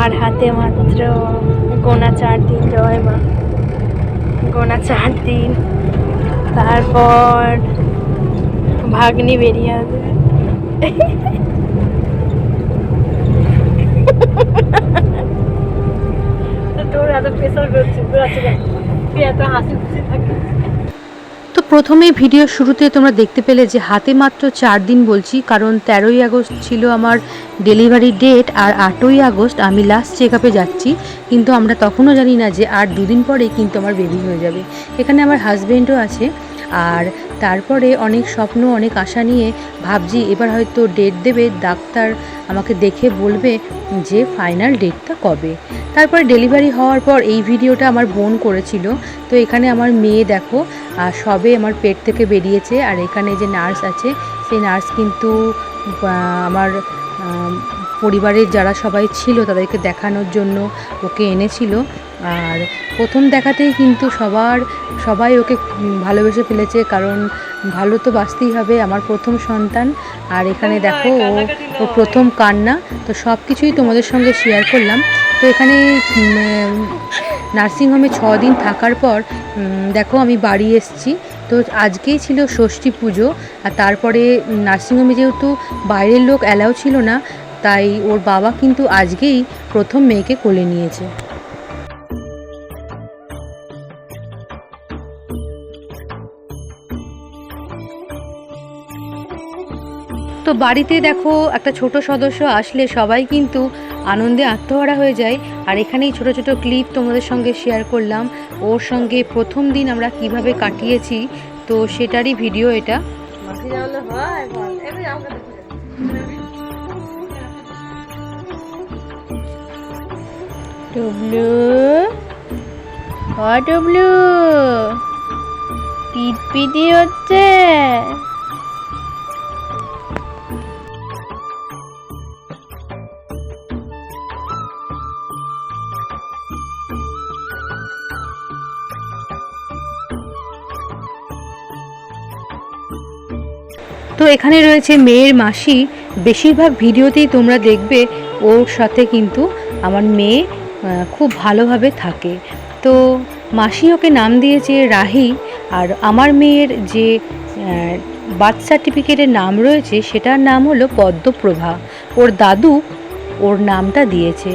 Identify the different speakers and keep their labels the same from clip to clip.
Speaker 1: আর হাতে মাত্র, গোনা চার দিন জয় মা। গোনা চার দিন। তারপর ভাগ্নি বেরিয়ে আসবে। তোর এত প্রেশার তুই এত হাসি খুশি থাকিস।
Speaker 2: তো প্রথমে ভিডিও শুরুতে তোমরা দেখতে পেলে যে হাতে মাত্র চার দিন বলছি, কারণ তেরোই আগস্ট ছিল আমার ডেলিভারি ডেট আর আটই আগস্ট আমি লাস্ট চেক আপে যাচ্ছি। কিন্তু আমরা তখনও জানি না যে আর দুদিন পরেই কিন্তু আমার বেবি হয়ে যাবে। এখানে আমার হাজব্যান্ডও আছে। আর তারপরে অনেক স্বপ্ন, অনেক আশা নিয়ে ভাবছি এবার হয়তো ডেট দেবে, ডাক্তার আমাকে দেখে বলবে যে ফাইনাল ডেটটা কবে। তারপরে ডেলিভারি হওয়ার পর এই ভিডিওটা আমার বোন করেছিল। তো এখানে আমার মেয়ে দেখো, আর সবে আমার পেট থেকে বেরিয়েছে, আর এখানে যে নার্স আছে, সেই নার্স কিন্তু আমার পরিবারের যারা সবাই ছিল তাদেরকে দেখানোর জন্য ওকে এনেছিল। আর প্রথম দেখাতেই কিন্তু সবার সবাই ওকে ভালোবেসে ফেলেছে কারণ ভালো তো বাঁচতেই হবে আমার প্রথম সন্তান। আর এখানে দেখো ও ও প্রথম কান্না তো সব কিছুই তোমাদের সঙ্গে শেয়ার করলাম। তো এখানে নার্সিংহোমে ছ দিন থাকার পর দেখো আমি বাড়ি এসেছি। তো আজকেই ছিল ষষ্ঠী পুজো আর তারপরে নার্সিংহোমে যেহেতু বাইরের লোক অ্যালাউ ছিল না তাই ওর বাবা কিন্তু আজকেই প্রথম মেয়েকে কোলে নিয়েছে। তো বাড়িতে দেখো একটা ছোট সদস্য আসলে সবাই কিন্তু আনন্দে আত্মহারা হয়ে যায়। আর এখানেই ছোট ছোট ক্লিপ তোমাদের সঙ্গে শেয়ার করলাম। ওর সঙ্গে প্রথম দিন আমরা কীভাবে কাটিয়েছি তো সেটারই ভিডিও এটা।
Speaker 1: ডবলু ডবলু পিট পিটি হচ্ছে।
Speaker 2: তো এখানে রয়েছে মেয়ের মাসি। বেশিরভাগ ভিডিওতেই তোমরা দেখবে ওর সাথে কিন্তু আমার মেয়ে খুব ভালোভাবে থাকে। তো মাসি ওকে নাম দিয়েছে রাহি আর আমার মেয়ের যে বার্থ সার্টিফিকেটের নাম রয়েছে সেটার নাম হলো পদ্মপ্রভা। ওর দাদু ওর নামটা দিয়েছে।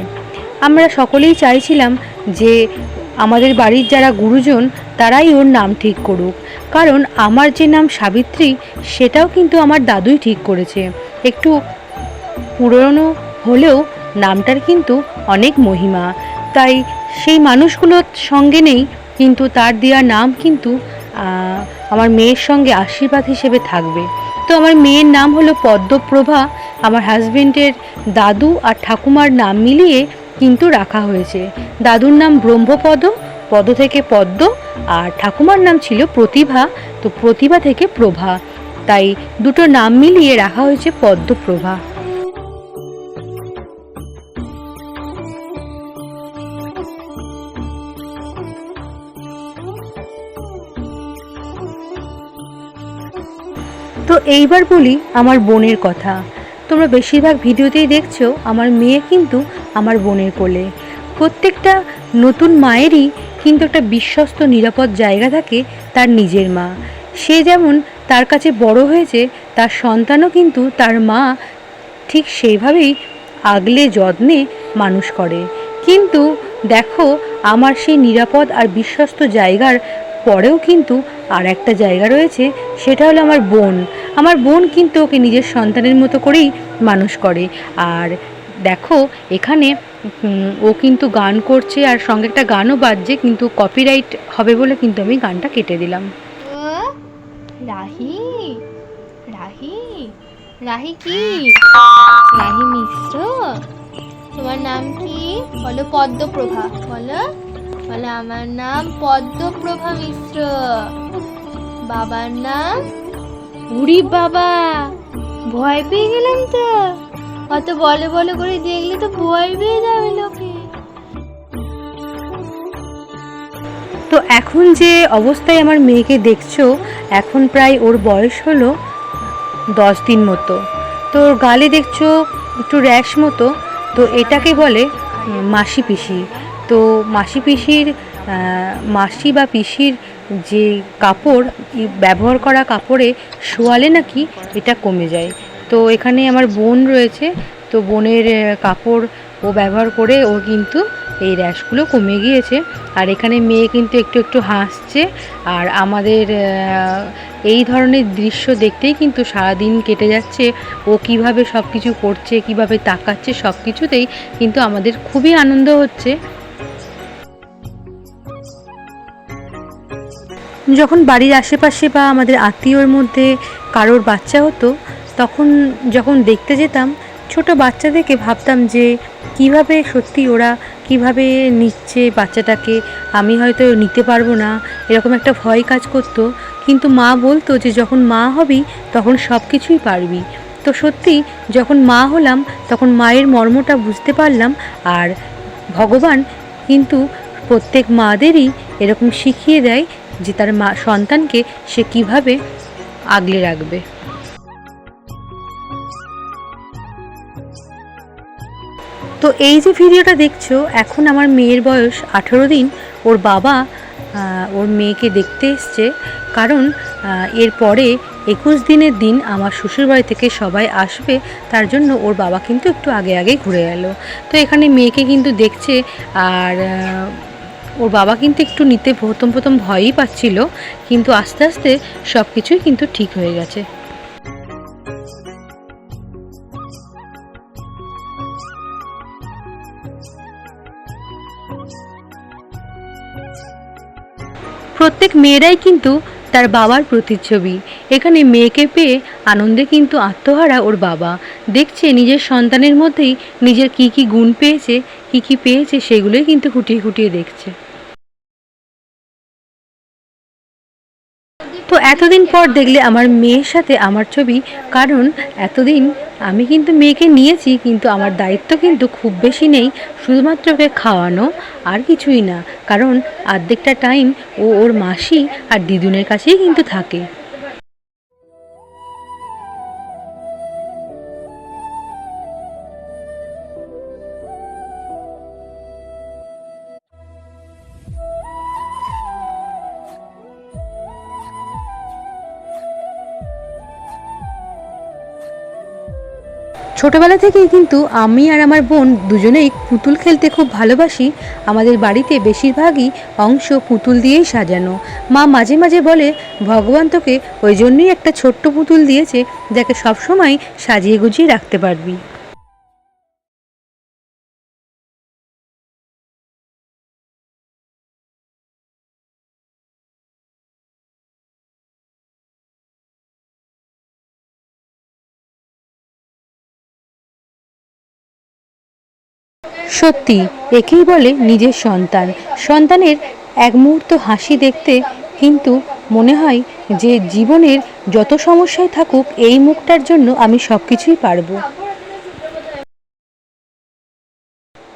Speaker 2: আমরা সকলেই চাইছিলাম যে আমাদের বাড়ির যারা গুরুজন, তারাই ওর নাম ঠিক করুক। কারণ আমার যে নাম সাবিত্রী, সেটাও কিন্তু আমার দাদুই ঠিক করেছে। একটু পুরনো হলেও নামটার কিন্তু অনেক মহিমা। তাই সেই মানুষগুলোর সঙ্গে নেই, কিন্তু তার দেওয়া নাম কিন্তু আমার মেয়ের সঙ্গে আশীর্বাদ হিসেবে থাকবে। তো আমার মেয়ের নাম হলো পদ্মপ্রভা। আমার হাজবেন্ডের দাদু আর ঠাকুমার নাম মিলিয়ে কিন্তু রাখা হয়েছে। দাদুর নাম ব্রহ্মপদ, পদ থেকে পদ্ম, আর ঠাকুমার নাম ছিল প্রতিভা, তো প্রতিভা থেকে প্রভা। তাই দুটো নাম মিলিয়ে রাখা হয়েছে পদ্মপ্রভা। তো এইবার বলি আমার বোনের কথা। তোমরা বেশিরভাগ ভিডিওতেই দেখছ, আমার মেয়ে কিন্তু আমার বোনের কোলে। প্রত্যেকটা নতুন মায়েরই কিন্তু একটা বিশ্বস্ত, নিরাপদ জায়গা থাকে তার নিজের মা। সে যেমন তার কাছে বড় হয়েছে, তার সন্তানও কিন্তু তার মা ঠিক সেইভাবেই আগলে যত্নে মানুষ করে। কিন্তু দেখো, আমার সেই নিরাপদ আর বিশ্বস্ত জায়গার পরেও কিন্তু আর একটা জায়গা রয়েছে, সেটা হলো আমার বোন। আমার বোন কিন্তু ওকে নিজের সন্তানের মতো করেই মানুষ করে। আর দেখো, এখানে ও কিন্তু গান করছে আর সঙ্গে একটা গানও বাজছে, কিন্তু কপিরাইট হবে বলে কিন্তু আমি গানটা কেটে দিলাম।
Speaker 1: রাহি রাহি রাহি কি? রাহি মিশ্র, তোমার নাম কি? বলো পদ্মপ্রভা, বলো বলো আমার নাম পদ্মপ্রভা মিশ্র। বাবার নাম উড়ি বাবা, ভয় পেয়ে গেলাম তো। অত বলে বলে করে দেখলে তো ভয় পেয়ে যাবে লোকে।
Speaker 2: তো এখন যে অবস্থায় আমার মেয়েকে দেখছ, এখন প্রায় ওর বয়স হলো দশ দিন মতো। তো গালে দেখছ একটু র্যাশ মতো, তো এটাকে বলে মাসি পিসি। তো মাসি পিসির মাসি বা পিসির যে কাপড় ব্যবহার করা কাপড়ে শোয়ালে নাকি এটা কমে যায়। তো এখানে আমার বোন রয়েছে, তো বোনের কাপড় ও ব্যবহার করে ও কিন্তু এই র্যাশগুলো কমে গিয়েছে। আর এখানে মেয়ে কিন্তু একটু একটু হাসছে। আর আমাদের এই ধরনের দৃশ্য দেখতেই কিন্তু সারাদিন কেটে যাচ্ছে। ও কীভাবে সব কিছু করছে, কীভাবে তাকাচ্ছে সব কিছুতেই কিন্তু আমাদের খুবই আনন্দ হচ্ছে। যখন বাড়ির আশেপাশে বা আমাদের আত্মীয়র মধ্যে কারোর বাচ্চা হতো তখন যখন দেখতে যেতাম, ছোট বাচ্চাদেরকে ভাবতাম যে, কীভাবে সত্যি ওরা কীভাবে নিচ্ছে বাচ্চাটাকে, আমি হয়তো নিতে পারব না, এরকম একটা ভয় কাজ করতো। কিন্তু মা বলতো যে, যখন মা হবি, তখন সব কিছুই পারবি। তো সত্যি, যখন মা হলাম, তখন মায়ের মর্মটা বুঝতে পারলাম আর ভগবান কিন্তু প্রত্যেক মাদেরই এরকম শিখিয়ে দেয় যে, তার মা, সন্তানকে সে কীভাবে আগলে রাখবে। তো এই যে ভিডিওটা দেখছ, এখন আমার মেয়ের বয়স আঠেরো দিন। ওর বাবা ওর মেয়েকে দেখতে এসছে। কারণ এরপরে একুশ দিনের দিন আমার শ্বশুরবাড়ি থেকে সবাই আসবে, তার জন্য ওর বাবা কিন্তু একটু আগে আগে ঘুরে গেল তো এখানে মেয়েকে কিন্তু দেখছে, আর ওর বাবা কিন্তু একটু নিতে প্রথম প্রথম ভয়ই পাচ্ছিল, কিন্তু আস্তে আস্তে সব কিছুই কিন্তু ঠিক হয়ে গেছে। প্রত্যেক মেয়েরাই কিন্তু তার বাবার প্রতিচ্ছবি। এখানে মেয়েকে পেয়ে আনন্দে কিন্তু আত্মহারা ওর বাবা। দেখছে নিজের সন্তানের মধ্যেই নিজের কি কি গুণ পেয়েছে, কি কি পেয়েছে, সেগুলোই কিন্তু খুঁটিয়ে খুঁটিয়ে দেখছে। তো এতদিন পর দেখলে আমার মেয়ের সাথে আমার ছবি। কারণ এতদিন আমি কিন্তু মেয়েকে নিয়েছি, কিন্তু আমার দায়িত্ব কিন্তু খুব বেশি নেই, শুধুমাত্র ওকে খাওয়ানো আর কিছুই না। কারণ অর্ধেকটা টাইম ও ওর মাসি আর দিদুনের কাছেই কিন্তু থাকে। ছোটবেলা থেকেই কিন্তু আমি আর আমার বোন দুজনেই পুতুল খেলতে খুব ভালোবাসি। আমাদের বাড়িতে বেশিরভাগই অংশ পুতুল দিয়েই সাজানো। মা মাঝে মাঝে বলে, ভগবান তোকে ওই জন্যই একটা ছোট্ট পুতুল দিয়েছে, যাকে সবসময় সাজিয়ে গুজিয়ে রাখতে পারবি। সত্যি, একেই বলে নিজের সন্তান। সন্তানের এক মুহূর্ত হাসি দেখতে কিন্তু মনে হয় যে জীবনের যত সমস্যায় থাকুক, এই মুখটার জন্য আমি সব কিছুই পারব।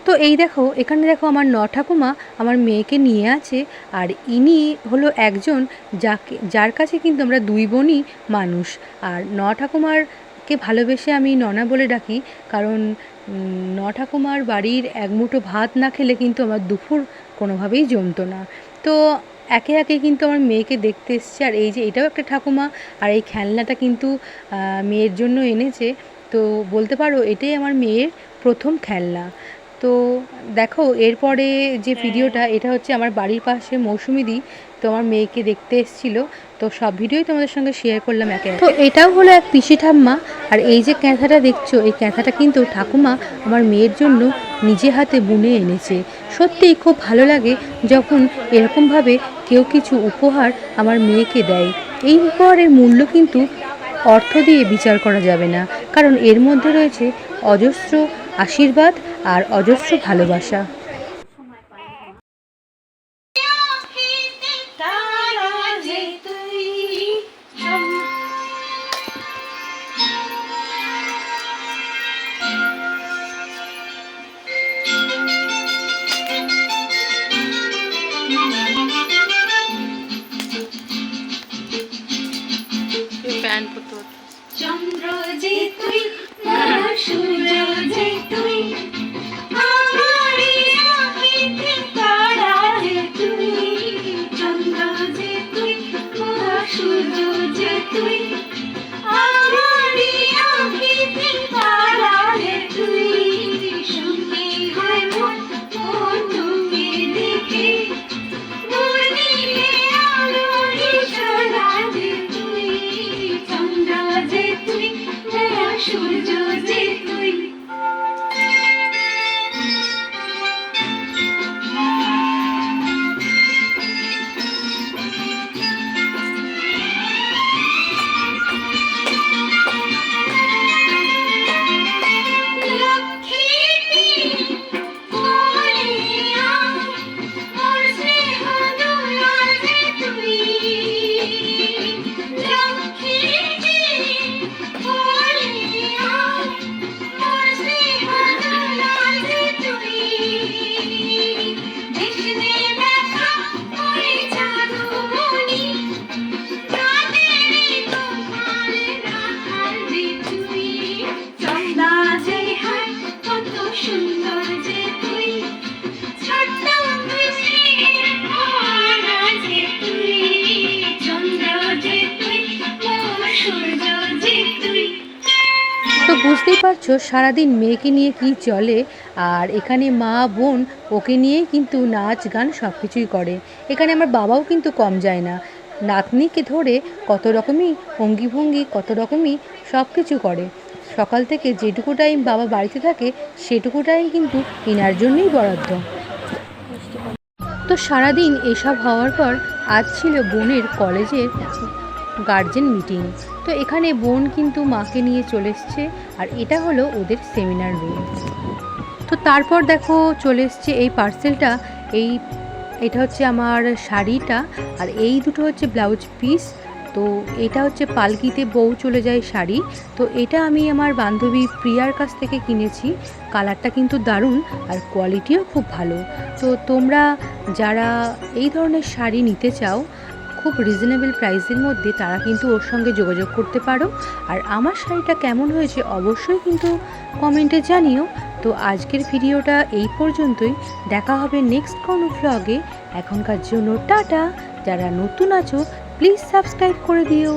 Speaker 2: তো এই দেখো, এখানে দেখো আমার ন ঠাকুমা আমার মেয়েকে নিয়ে আছে, আর ইনি হলো একজন যাকে, যার কাছে কিন্তু আমরা দুই বোনই মানুষ। আর ন ঠাকুমারকে ভালোবেসে আমি ননা বলে ডাকি, কারণ ন ঠাকুমার বাড়ির এক মুঠো ভাত না খেলে কিন্তু আমার দুপুর কোনোভাবেই জমতো না। তো একে একে কিন্তু আমার মেয়েকে দেখতে এসছে, আর এই যে এটাও একটা ঠাকুমা, আর এই খেলনাটা কিন্তু মেয়ের জন্য এনেছে। তো বলতে পারো এটাই আমার মেয়ের প্রথম খেলনা। তো দেখো, এরপরে যে ভিডিওটা, এটা হচ্ছে আমার বাড়ির পাশে মৌসুমিদি তো আমার মেয়েকে দেখতে এসেছিল। তো সব ভিডিওই তোমাদের সঙ্গে শেয়ার করলাম একে। তো এটাও হলো এক পিসি ঠাম্মা, আর এই যে ক্যাঁথাটা দেখছ, এই ক্যাঁথাটা কিন্তু ঠাকুমা আমার মেয়ের জন্য নিজে হাতে বুনে এনেছে। সত্যিই খুব ভালো লাগে যখন এরকমভাবে কেউ কিছু উপহার আমার মেয়েকে দেয়। এই উপহারের মূল্য কিন্তু অর্থ দিয়ে বিচার করা যাবে না। কারণ এর মধ্যে রয়েছে অজস্র আশীর্বাদ আর অজস্র ভালোবাসা।
Speaker 3: চন্দ্র যে তুই সূর্য যে তুই তুই
Speaker 2: বুঝতেই পারছ সারাদিন মেয়েকে নিয়ে কি চলে, আর এখানে মা, বোন ওকে নিয়েই কিন্তু নাচ, গান সব কিছুই করে। এখানে আমার বাবাও কিন্তু কম যায় না। নাতনিকে ধরে কত রকমই অঙ্গি ভঙ্গি কত রকমই সব কিছু করে। সকাল থেকে যেটুকু টাইম বাবা বাড়িতে থাকে, সেটুকু টাইম কিন্তু ইনার জন্যই বরাদ্দ। তো সারাদিন এসব হওয়ার পর আজ ছিল বোনের কলেজের গার্জেন মিটিং তো এখানে বোন কিন্তু মাকে নিয়ে চলে এসছে, আর এটা হলো ওদের সেমিনার রুম তো তারপর দেখো চলে এসছে এই পার্সেলটা এই, এটা হচ্ছে আমার শাড়িটা, আর এই দুটো হচ্ছে ব্লাউজ পিস তো এটা হচ্ছে পালকিতে বউ চলে যায় শাড়ি। তো এটা আমি আমার বান্ধবী প্রিয়ার কাছ থেকে কিনেছি, কালারটা কিন্তু দারুণ, আর কোয়ালিটিও খুব ভালো। তো তোমরা যারা এই ধরনের শাড়ি নিতে চাও খুব রিজনেবল প্রাইসের মধ্যে তারা কিন্তু ওর সঙ্গে যোগাযোগ করতে পারো। আর আমার শাড়িটা কেমন হয়েছে অবশ্যই কিন্তু কমেন্টে জানিও। তো আজকের ভিডিওটা এই পর্যন্তই। দেখা হবে নেক্সট কোনো ভ্লগে এখনকার জন্য টাটা। যারা নতুন আছো প্লিজ সাবস্ক্রাইব করে দিও।